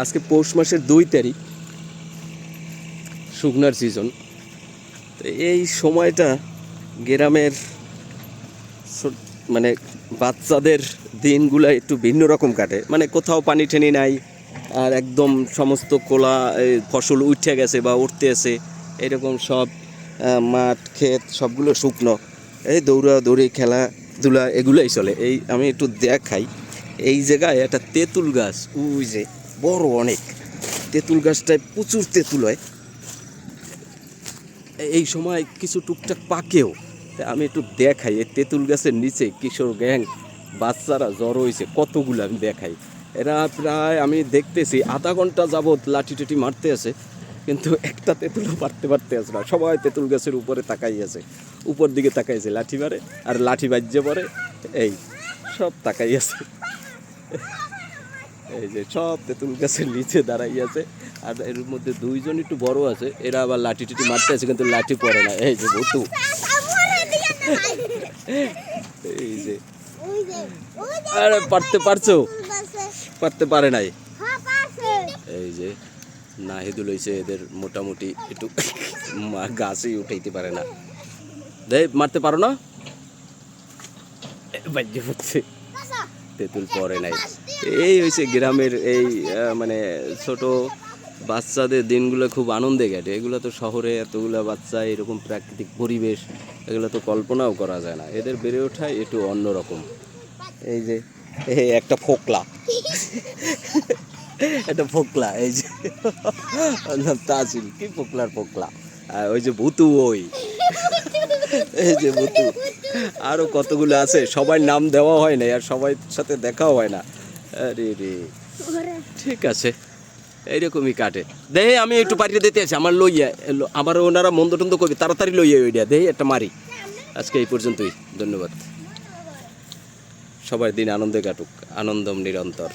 আজকে পৌষ মাসের দুই তারিখ, শুকনার সিজন তো এই সময়টা গ্রামের মানে বাচ্চাদের দিনগুলো একটু ভিন্ন রকম কাটে। মানে কোথাও পানি ঠেনি নাই, আর একদম সমস্ত কোলা ফসল উঠে গেছে বা উঠতে আছে এরকম সব মাঠ, ক্ষেত, সবগুলো শুকনো। এই দৌড়া দৌড়ি খেলাধুলা, এগুলোই চলে। এই আমি একটু দেখাই। এই জায়গায় একটা তেঁতুল গাছ ওই যে বড় অনেক। তেঁতুল গাছটায় প্রচুর তেঁতুল হয়। এই সময় কিছু টুকটাক পাকেও। আমি একটু দেখাই, এই তেঁতুল গাছের নিচে কিশোর গ্যাং বাচ্চারা জড়ো হয়েছে, কতগুলো আমি দেখাই। এরা প্রায় আমি দেখতেছি, আধা ঘণ্টা যাবৎ লাঠি টাঠি মারতে আছে, কিন্তু একটা তেঁতুলও পারতে পারতে আছে না। সবাই তেঁতুল গাছের উপরে তাকাই আছে। উপর দিকে তাকাইছে লাঠি মারে, আর লাঠি বাজ্যে পরে এই সব তাকাই আছে। এই যে সব তেঁতুল গাছের নিচে দাঁড়াই আছে। আর এর মধ্যে দুইজন একটু বড় আছে, এরা আবার লাঠি টুটি মারতে আছে, কিন্তু লাঠি পড়ে না। এই যে ভুতু এই যে। আরে, পারতে পারছ? পারতে পারে নাই। এই যে, নাহিদুল হইছে এদের মোটামুটি একটু গাছেই উঠাইতে পারে না। দেখ মারতে পারো না? বাজ্য হচ্ছে তেঁতুল পরে নাই। এই হয়েছে গ্রামের এই মানে ছোট বাচ্চাদের দিনগুলো খুব আনন্দে কাটে। এগুলো তো শহরে এতগুলো বাচ্চা, এরকম প্রাকৃতিক পরিবেশ, এগুলো তো কল্পনাও করা যায় না। এদের বেড়ে ওঠায় একটু অন্যরকম এই যে, এই একটা ফোকলা। একটা ফোকলা, এই যে। তাজিল, কি ফোকলার ফোকলা? ওই যে ভুতু ওই এই যে ভুতু আরও কতগুলো আছে? সবার নাম দেওয়া হয় না আর সবার সাথে দেখাও হয় না। আরে রে। ঠিক আছে। এইরকমই কাটে। দেহে আমি একটু পাঠিয়ে দিতে আছি আমার লইয়া আমার ওনারা মন্দ টন্দ করবি, তাড়াতাড়ি লইয়া ওইটা। দেহে একটা মারি। আজকে এই পর্যন্তই। ধন্যবাদ। সবার দিন আনন্দে কাটুক। আনন্দম নিরন্তর।